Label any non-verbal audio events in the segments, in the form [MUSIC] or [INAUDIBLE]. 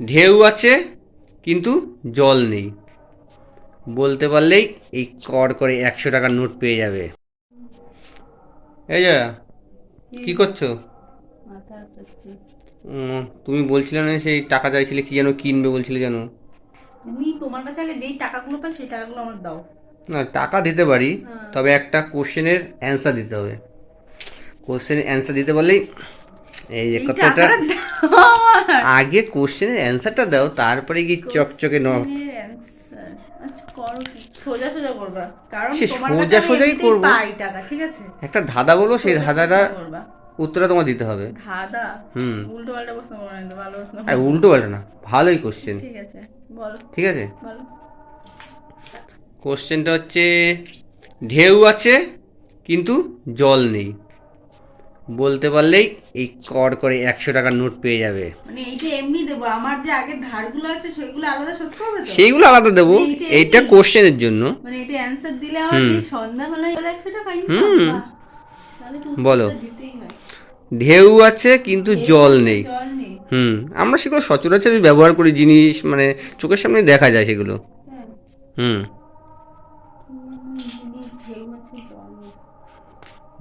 ঢেউ আছে কিন্তু জল নেই। বলতে পারলেই এই কর করে একশো টাকার নোট পেয়ে যাবে। এই যা কি? করছ? তুমি বলছিলে না সেই টাকা চাইছিলে কি যেন কিনবে বলছিলে যেন? তুমি তোমার কাছে আগে যেই টাকাগুলো পাই সেই টাকাগুলো আমার দাও। না টাকা দিতে পারি হ্যাঁ। তবে একটা কোশ্চেনের অ্যান্সার দিতে হবে। কোশ্চেনের অ্যান্সার দিতে পারলেই এই যে আগে কোশ্চেনের অ্যান্সারটা দাও তারপরে কি চকচকে ন। আচ্ছা সোজা সোজা করবা। কারণ সোজা সোজাই করব। টাকা ঠিক আছে? একটা ধাঁধা বলব সেই ধাঁধাটা উত্তরটা তোমার দিতে হবে। ধাঁধা? হুম। উল্টো পাল্টা প্রশ্ন করো না ভালো প্রশ্ন। আর উল্টো পাল্টা না ভালোই কোশ্চেন ঠিক আছে বলো। ঠিক আছে? বলো। কোশ্চেনটা হচ্ছে ঢেউ আছে কিন্তু জল নেই। বলতে পারলেই এই কর করে একশো টাকার নোট পেয়ে যাবে। মানে এইটা এমনি দেবো আমার যে আগের ধারগুলো আছে সেগুলো আলাদা শোধ করবে তো? সেইগুলো আলাদা দেবো এইটা এইটা কোশ্চেনের জন্য। মানে এটা অ্যান্সার দিলে আমার হুম। সন্ধ্যাবেলায় একশো টাকা হুম। বলো। ঢেউ আছে কিন্তু জল নেই। হুম আমরা সেগুলো সচরাচর ব্যবহার করি জিনিস মানে চোখের সামনে দেখা যায় সেগুলো। হ্যাঁ। হুম।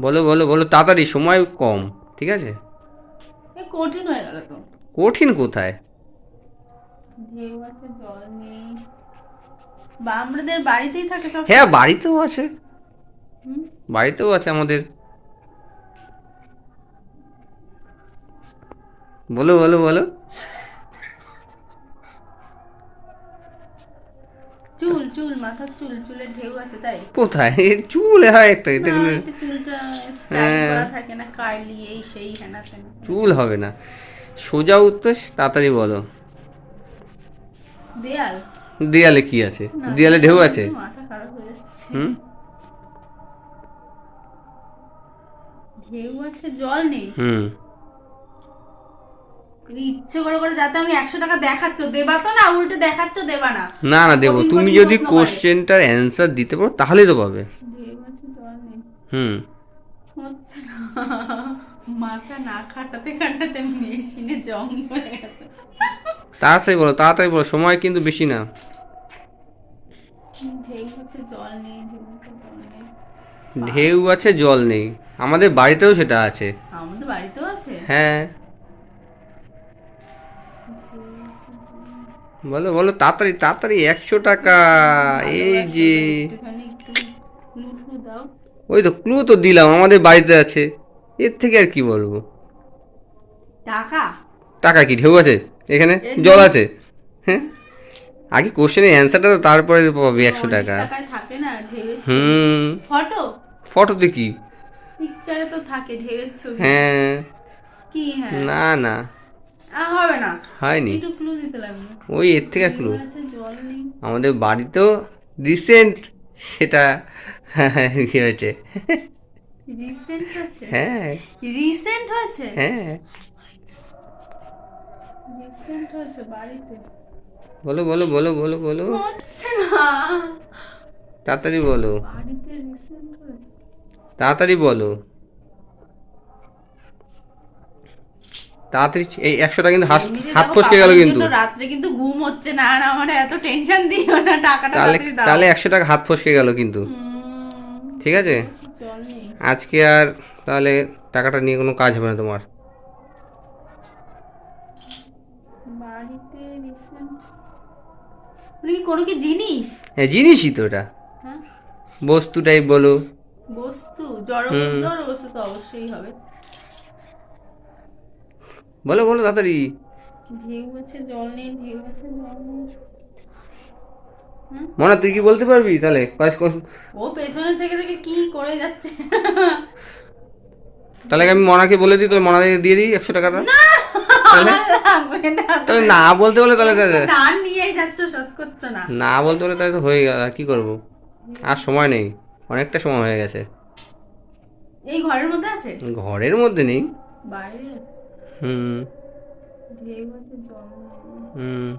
বলো বলো বলো তাড়াতাড়ি সময় কম ঠিক আছে? কঠিন হয়ে গেল তো। কঠিন কোথায়? ঢেউ আছে জল নেই। বা আমাদের বাড়িতেই থাকে সব হ্যাঁ বাড়িতেও আছে। বাড়িতেও আছে আমাদের। বলো বলো বলো। চুল চুল মাথার চুল চুলের ঢেউ আছে তাই? কোথায়? চুল হয় একটা এটা চুলটা স্টাইল হ্যাঁ। করা থাকে না কার্লি এই সেই হেনা চুল হবে না। সোজা উত্তর তাড়াতাড়ি বলো। দেয়াল? দেয়ালে কি আছে? দেয়ালে ঢেউ আছে? মাথা খারাপ হয়ে যাচ্ছে। হুম? ঢেউ আছে জল নেই? হুম। ইচ্ছে করে করে যাতে আমি একশো টাকা দেখাচ্ছ দেবা তো না উল্টে দেখাচ্ছ দেবা না। না না দেবো। তুমি যদি কোশ্চেনটার অ্যান্সার দিতে পারো তাহলেই তো পাবে। হুম। হচ্ছে না। মাথা না খাটাতে খাটাতে মেশিনে জং পড়ে গেছে। তাড়াতাড়ি বলো তাড়াতাড়ি বলো সময় কিন্তু বেশি না। ঢেউ আছে জল নেই। আমাদের বাড়িতেও সেটা আছে। আমাদের বাড়িতেও আছে? হ্যাঁ। বলো বলো তাড়াতাড়ি তাড়াতাড়ি একশো টাকা। এই যে। ওই তো ক্লু তো দিলাম আমাদের বাড়িতে আছে। এর থেকে আর কি বলব? টাকা? টাকা কি ঢেউ আছে? এখানে জল আছে? হ্যাঁ? আগে কোশ্চেনের অ্যান্সারটা তো তারপরে পাবি একশো টাকা। থাকে না হুম। ফটো? ফটোতে কি? পিকচারে তো থাকে ঢেউয়ের ছবি। হ্যাঁ। কি হ্যাঁ? না না। হবে না? হয়নি। লাগবে ওই এর থেকে ক্লু আমাদের বাড়িতেও রিসেন্ট সেটা [LAUGHS] কি হয়েছে? রিসেন্ট হ্যাঁ। রিসেন্ট হয়েছে? হ্যাঁ। রিসেন্ট হয়েছে বাড়িতে। বলো বলো বলো বলো বলো। হচ্ছে না। তাড়াতাড়ি বলো। বাড়িতে রিসেন্ট হয়েছে। তাড়াতাড়ি বলো। তাড়াতাড়ি এই একশোটা কিন্তু হাত ফসকে গেল কিন্তু। রাত্রে কিন্তু ঘুম হচ্ছে না আর আমার এত টেনশন দিও না টাকাটা তাহলে তাহলে একশো টাকা হাত ফসকে গেল কিন্তু। ঠিক আছে? আজকে আর তাহলে টাকাটা নিয়ে কোনো কাজ হবে না তোমার। কোনো কি জিনিস? হ্যাঁ জিনিসই তো এটা। হ্যাঁ। বস্তু টাইপ বলো। বস্তু জড় জড় বস্তু তো অবশ্যই হবে। বলো বলো তাড়াতাড়ি। ঢেউ আছে জল নেই ঢেউ আছে জল নেই। মনা তুই কি বলতে পারবি তাহলে? ও পেছনে থেকে থেকে কি করে যাচ্ছে। তাহলে আমি মনাকে বলে দিই তাহলে মনা দিয়ে দিই একশো টাকাটা? তাহলে? না বলতে বলে তাহলে নিয়ে যাচ্ছ শোধ করছ না। না বলতে বলে তাহলে তো হয়ে গেল কি করব? আর সময় নেই অনেকটা সময় হয়ে গেছে। এই ঘরের মধ্যে আছে? ঘরের মধ্যে নেই। বাইরে হুম। হুম।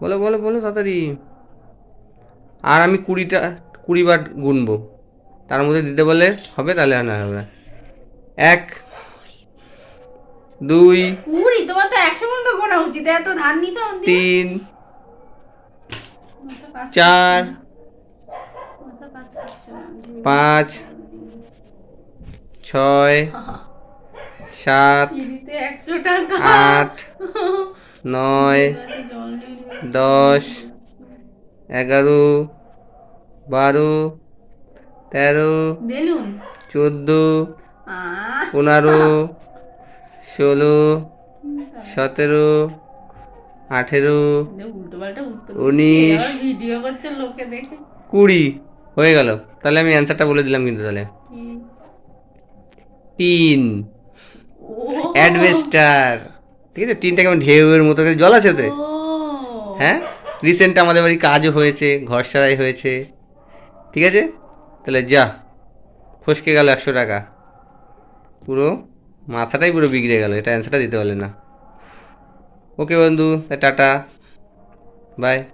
বলো বলো বলো তাড়াতাড়ি। আর আমি কুড়িটা কুড়ি বার গুনবো। তার মধ্যে দিতে বলে হবে তাহলে না হবে। এক দুই কুড়ি তোমার তো একশো পর্যন্ত গোনা উচিত। এত ধান নিচে তিন চার। পাঁচ ছয় [LAUGHS] সাত আট নয়। দশ এগারো বারো তেরো চোদ্দ পনেরো ষোলো সতেরো আঠেরো উনিশ। কুড়ি হয়ে গেল। তাহলে আমি অ্যান্সারটা বলে দিলাম কিন্তু তাহলে। তিন। [LAUGHS] অ্যাডভেস্টার ঠিক আছে? তিনটা কেমন ঢেউয়ের মতো জল আছে ওতে? হ্যাঁ? রিসেন্ট আমাদের বাড়ি কাজও হয়েছে ঘর সারাই হয়েছে। ঠিক আছে? তাহলে যা ফসকে গেল একশো টাকা। পুরো মাথাটাই পুরো বিগড়ে গেল এটা অ্যান্সারটা দিতে পারলে না। ওকে বন্ধু টাটা। বাই